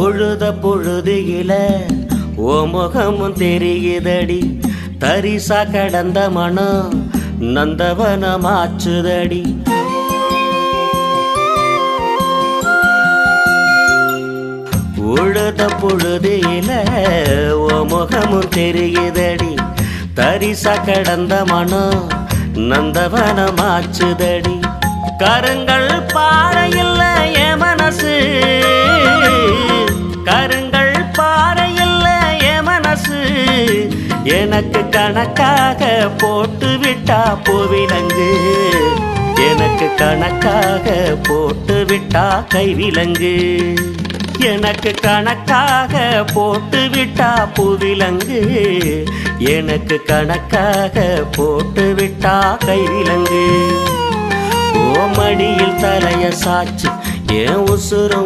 உழுத பொழுதுகில ஓ முகமும் தெரியுதடி. தரிசா கடந்த மனம் நந்தவனமாச்சுதடி. உழுத பொழுதில ஓ முகமும் தெரியுதடி. தரிசா கடந்த மனம் நந்தவனமாச்சுதடி. கருங்கள் பாறையில் எனக்கு கணக்காக போட்டு விட்டா பூவிலங்கு. எனக்கு கணக்காக போட்டு விட்டா கைவிலங்கு. எனக்கு கணக்காக போட்டு விட்டா பூவிலங்கு. எனக்கு கணக்காக போட்டு விட்டா கைவிலங்கு. ஓமடியில் தலைய சாச்சு என் உசுரம்